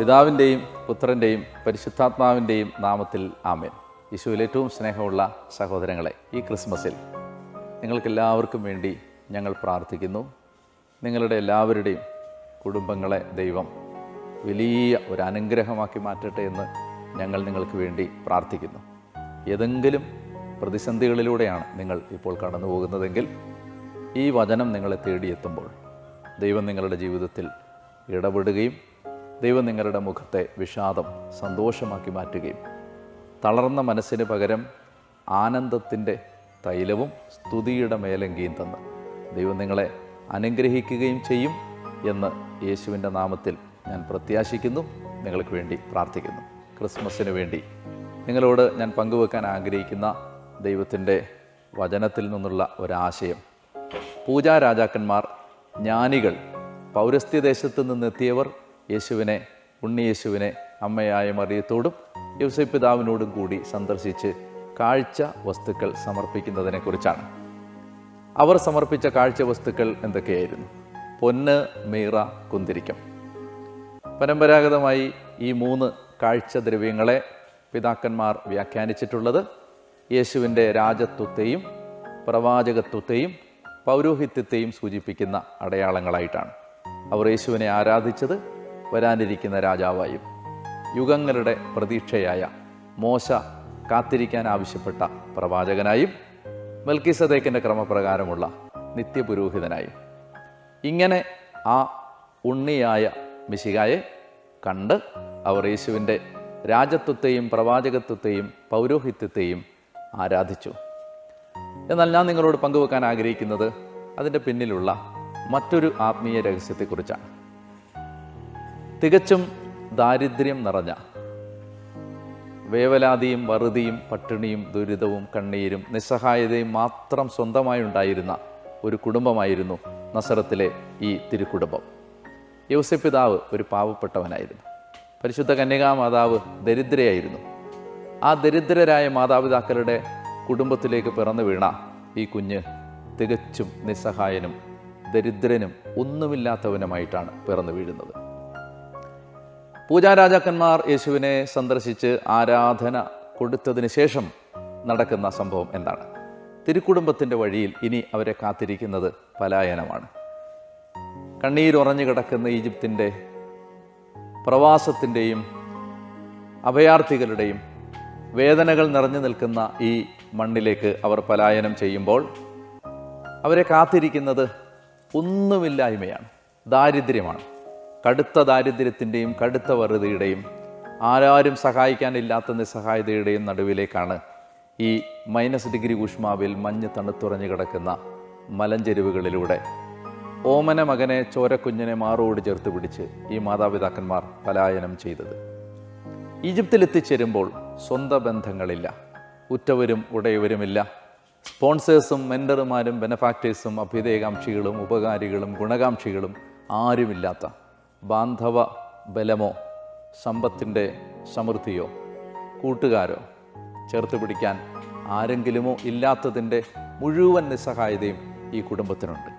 പിതാവിന്റെയും പുത്രന്റെയും പരിശുദ്ധാത്മാവിന്റെയും നാമത്തിൽ ആമേൻ. യേശുവിൽ ഏറ്റവും സ്നേഹമുള്ള സഹോദരങ്ങളെ ഈ ക്രിസ്മസിൽ നിങ്ങൾക്കെല്ലാവർക്കും വേണ്ടി ഞങ്ങൾ പ്രാർത്ഥിക്കുന്നു. നിങ്ങളുടെ എല്ലാവരുടെയും കുടുംബങ്ങളെ ദൈവം വലിയ ഒരു അനുഗ്രഹമാക്കി മാറ്റട്ടെ എന്ന് ഞങ്ങൾ നിങ്ങൾക്ക് വേണ്ടി പ്രാർത്ഥിക്കുന്നു. ഏതെങ്കിലും പ്രതിസന്ധികളിലൂടെയാണ് നിങ്ങൾ ഇപ്പോൾ കടന്നു പോകുന്നതെങ്കിൽ ഈ വചനം നിങ്ങളെ തേടിയെത്തുമ്പോൾ ദൈവം നിങ്ങളുടെ ജീവിതത്തിൽ ഇടപെടുകയും ദൈവം നിങ്ങളുടെ മുഖത്തെ വിഷാദം സന്തോഷമാക്കി മാറ്റുകയും തളർന്ന മനസ്സിന് പകരം ആനന്ദത്തിന്റെ തൈലവും സ്തുതിയുടെ മേലങ്കിയും തന്ന് ദൈവം നിങ്ങളെ അനുഗ്രഹിക്കുകയും ചെയ്യും എന്ന് യേശുവിന്റെ നാമത്തിൽ ഞാൻ പ്രത്യാശിക്കുന്നു. നിങ്ങൾക്ക് വേണ്ടി പ്രാർത്ഥിക്കുന്നു. ക്രിസ്മസിന് വേണ്ടി നിങ്ങളോട് ഞാൻ പങ്കുവെക്കാൻ ആഗ്രഹിക്കുന്ന ദൈവത്തിന്റെ വചനത്തിൽ നിന്നുള്ള ഒരാശയം. പൂജാ രാജാക്കന്മാർ ജ്ഞാനികൾ പൗരസ്ത്യദേശത്ത് നിന്നെത്തിയവർ യേശുവിനെ ഉണ്ണിയേശുവിനെ അമ്മയായ മറിയത്തോടും യോസഫ് പിതാവിനോടും കൂടി സന്ദർശിച്ച് കാഴ്ച വസ്തുക്കൾ സമർപ്പിക്കുന്നതിനെക്കുറിച്ചാണ്. അവർ സമർപ്പിച്ച കാഴ്ച വസ്തുക്കൾ എന്തൊക്കെയായിരുന്നു? പൊന്ന് മീറ കുന്തിരിക്കം. പരമ്പരാഗതമായി ഈ മൂന്ന് കാഴ്ച ദ്രവ്യങ്ങളെ പിതാക്കന്മാർ വ്യാഖ്യാനിച്ചിട്ടുള്ളത് യേശുവിന്റെ രാജത്വത്തെയും പ്രവാചകത്വത്തെയും പൗരോഹിത്യത്തെയും സൂചിപ്പിക്കുന്ന അടയാളങ്ങളായിട്ടാണ്. അവർ യേശുവിനെ ആരാധിച്ചത്? വരാനിരിക്കുന്ന രാജാവായും യുഗങ്ങളുടെ പ്രതീക്ഷയായ മോശ കാത്തിരിക്കാൻ ആവശ്യപ്പെട്ട പ്രവാചകനായും മൽക്കിസദേക്കിന്റെ ക്രമപ്രകാരമുള്ള നിത്യപുരോഹിതനായും. ഇങ്ങനെ ആ ഉണ്ണിയായ മിശികായെ കണ്ട് അവർ യേശുവിന്റെ രാജത്വത്തെയും പ്രവാചകത്വത്തെയും പൗരോഹിത്യത്തെയും ആരാധിച്ചു. എന്നാൽ ഞാൻ നിങ്ങളോട് പങ്കുവെക്കാൻ ആഗ്രഹിക്കുന്നത് അതിന്റെ പിന്നിലുള്ള മറ്റൊരു ആത്മീയ രഹസ്യത്തെക്കുറിച്ചാണ്. തികച്ചും ദാരിദ്ര്യം നിറഞ്ഞ വേവലാതിയും വറുതിയും പട്ടിണിയും ദുരിതവും കണ്ണീരും നിസ്സഹായതയും മാത്രം സ്വന്തമായി ഉണ്ടായിരുന്ന ഒരു കുടുംബമായിരുന്നു നസറത്തിലെ ഈ തിരുക്കുടുംബം. യോസപിതാവ് ഒരു പാവപ്പെട്ടവനായിരുന്നു. പരിശുദ്ധ കന്യകാ മാതാവ് ദരിദ്രയായിരുന്നു. ആ ദരിദ്രരായ മാതാപിതാക്കളുടെ കുടുംബത്തിലേക്ക് പിറന്നു വീണ ഈ കുഞ്ഞ് തികച്ചും നിസ്സഹായനും ദരിദ്രനും ഒന്നുമില്ലാത്തവനുമായിട്ടാണ് പിറന്നു വീഴുന്നത്. പൂജാരാജാക്കന്മാർ യേശുവിനെ സന്ദർശിച്ച് ആരാധന കൊടുത്തതിന് ശേഷം നടക്കുന്ന സംഭവം എന്താണ്? തിരുക്കുടുംബത്തിന്റെ വഴിയിൽ ഇനി അവരെ കാത്തിരിക്കുന്നത് പലായനമാണ്. കണ്ണീരുറഞ്ഞു കിടക്കുന്ന ഈജിപ്തിന്റെ പ്രവാസത്തിന്റെയും അഭയാർത്ഥികളുടെയും വേദനകൾ നിറഞ്ഞു നിൽക്കുന്ന ഈ മണ്ണിലേക്ക് അവർ പലായനം ചെയ്യുമ്പോൾ അവരെ കാത്തിരിക്കുന്നത് ഒന്നുമില്ലായ്മയാണ് ദാരിദ്ര്യമാണ്. കടുത്ത ദാരിദ്ര്യത്തിന്റെയും കടുത്ത വറുതിയുടെയും ആരാരും സഹായിക്കാനില്ലാത്ത നിസ്സഹായതയുടെയും നടുവിലേക്കാണ് ഈ മൈനസ് ഡിഗ്രി ഊഷ്മാവിൽ മഞ്ഞ് തണുത്തുറഞ്ഞു കിടക്കുന്ന മലഞ്ചെരുവുകളിലൂടെ. ഓമന മകനെ ചോരക്കുഞ്ഞിനെ മാറോട് ചേർത്ത് പിടിച്ച് ഈ മാതാപിതാക്കന്മാർ പലായനം ചെയ്തത്. ഈജിപ്തിലെത്തിച്ചേരുമ്പോൾ സ്വന്തം ബന്ധങ്ങളില്ല. ഉറ്റവരും ഉടയവരുമില്ല. സ്പോൺസേഴ്സും മെൻഡർമാരും ബെനഫാക്ടേഴ്സും അഭ്യുദയകാംക്ഷികളും ഉപകാരികളും ഗുണകാംക്ഷികളും ആരുമില്ലാത്ത ബാന്ധവ ബലമോ സമ്പത്തിന്റെ സമൃദ്ധിയോ? കൂട്ടുകാരോ ചേർത്ത് പിടിക്കാൻ ആരെങ്കിലുമോ ഇല്ലാത്തതിന്റെ മുഴുവൻ നിസ്സഹായതയും ഈ കുടുംബത്തിനുണ്ട്.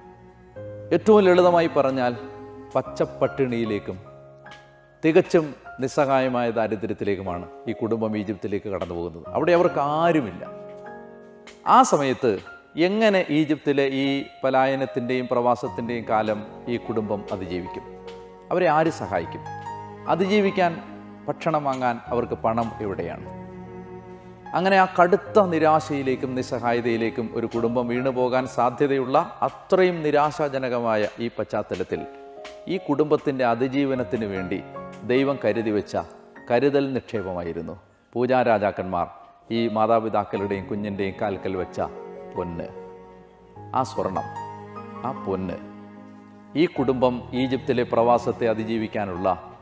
ഏറ്റവും ലളിതമായി പറഞ്ഞാൽ പച്ചപ്പട്ടിണിയിലേക്കും തികച്ചും നിസ്സഹായമായ ദാരിദ്ര്യത്തിലേക്കുമാണ് ഈ കുടുംബം ഈജിപ്തിലേക്ക് കടന്നു പോകുന്നത് അവിടെ അവർക്ക് ആരുമില്ല. ആ സമയത്ത് എങ്ങനെ ഈജിപ്തിലെ ഈ പലായനത്തിന്റെയും പ്രവാസത്തിന്റെയും കാലം ഈ കുടുംബം അതിജീവിക്കും? അവരെ ആര് സഹായിക്കും? അതിജീവിക്കാൻ ഭക്ഷണം വാങ്ങാൻ അവർക്ക് പണം എവിടെയാണ്? അങ്ങനെ ആ കടുത്ത നിരാശയിലേക്കും നിസ്സഹായതയിലേക്കും ഒരു കുടുംബം വീണു പോകാൻ സാധ്യതയുള്ള അത്രയും നിരാശാജനകമായ ഈ പശ്ചാത്തലത്തിൽ ഈ കുടുംബത്തിന്റെ അതിജീവനത്തിന് വേണ്ടി ദൈവം കരുതി വെച്ച കരുതൽ നിക്ഷേപമായിരുന്നു. പൂജാരാജാക്കന്മാർ ഈ മാതാപിതാക്കളുടെയും കുഞ്ഞിന്റെയും കാൽക്കൽ വെച്ച പൊന്ന്. ആ സ്വർണം ആ പൊന്ന് ഈ കുടുംബം ഈജിപ്തിലെ പ്രവാസത്തെ അതിജീവിക്കാനുള്ള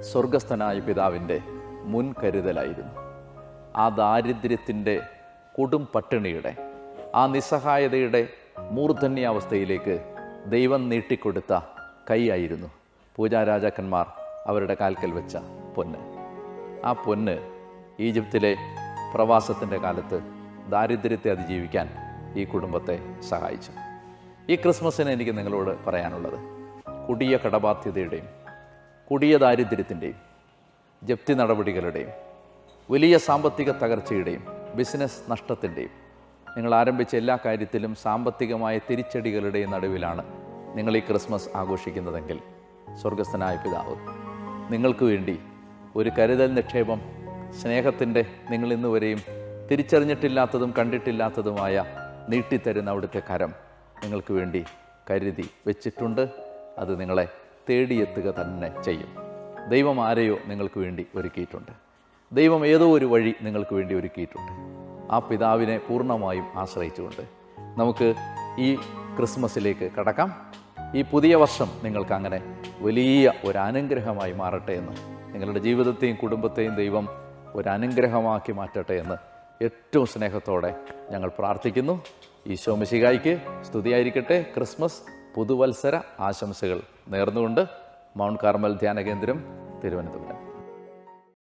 സ്വർഗസ്ഥനായ പിതാവിന്റെ മുൻകരുതലായിരുന്നു. ആ ദാരിദ്ര്യത്തിന്റെ കൊടും പട്ടിണിയുടെ ആ നിസ്സഹായതയുടെ മൂർധന്യാവസ്ഥയിലേക്ക് ദൈവം നീട്ടിക്കൊടുത്ത കൈയായിരുന്നു പൂജാരാജാക്കന്മാർ അവരുടെ കാൽക്കൽ വെച്ച പൊന്ന്. ആ പൊന്ന് ഈജിപ്തിലെ പ്രവാസത്തിന്റെ കാലത്ത് ദാരിദ്ര്യത്തെ അതിജീവിക്കാൻ ഈ കുടുംബത്തെ സഹായിച്ചു. ഈ ക്രിസ്മസിന് എനിക്ക് നിങ്ങളോട് പറയാനുള്ളത്. കുടിയ കടബാധ്യതയുടെയും കുടിയ ദാരിദ്ര്യത്തിന്റെയും ജപ്തി നടപടികളുടെയും വലിയ സാമ്പത്തിക തകർച്ചയുടെയും ബിസിനസ് നഷ്ടത്തിന്റെയും നിങ്ങൾ ആരംഭിച്ച എല്ലാ കാര്യത്തിലും സാമ്പത്തികമായ തിരിച്ചടികളുടെയും നടുവിലാണ് നിങ്ങൾ ഈ ക്രിസ്മസ് ആഘോഷിക്കുന്നതെങ്കിൽ സ്വർഗസ്ഥനായ പിതാവ് നിങ്ങൾക്ക് വേണ്ടി ഒരു കരുതൽ നിക്ഷേപം സ്നേഹത്തിന്റെ നിങ്ങൾ ഇന്നുവരെയും തിരിച്ചറിഞ്ഞിട്ടില്ലാത്തതും കണ്ടിട്ടില്ലാത്തതുമായ നീട്ടിത്തരുന്ന അവിടുത്തെ കരം നിങ്ങൾക്ക് വേണ്ടി കരുതി വെച്ചിട്ടുണ്ട്. അത് നിങ്ങളെ തേടിയെത്തുക തന്നെ ചെയ്യും. ദൈവം ആരെയോ നിങ്ങൾക്ക് വേണ്ടി ഒരുക്കിയിട്ടുണ്ട്. ദൈവം ഏതോ ഒരു വഴി നിങ്ങൾക്ക് വേണ്ടി ഒരുക്കിയിട്ടുണ്ട്. ആ പിതാവിനെ പൂർണമായും ആശ്രയിച്ചുകൊണ്ട് നമുക്ക് ഈ ക്രിസ്മസിലേക്ക് കടക്കാം. ഈ പുതിയ വർഷം നിങ്ങൾക്ക് അങ്ങനെ വലിയ ഒരു അനുഗ്രഹമായി മാറട്ടെ എന്ന് നിങ്ങളുടെ ജീവിതത്തെയും കുടുംബത്തെയും ദൈവം ഒരു അനുഗ്രഹമാക്കി മാറ്റട്ടെ എന്ന് ഏറ്റവും സ്നേഹത്തോടെ ഞങ്ങൾ പ്രാർത്ഥിക്കുന്നു. ഈശോ മിശികായ്ക്ക് സ്തുതിയായിരിക്കട്ടെ. ക്രിസ്മസ് പുതുവത്സര ആശംസകൾ നേർന്നുകൊണ്ട് മൗണ്ട് കാർമൽ ധ്യാന കേന്ദ്രം തിരുവനന്തപുരം.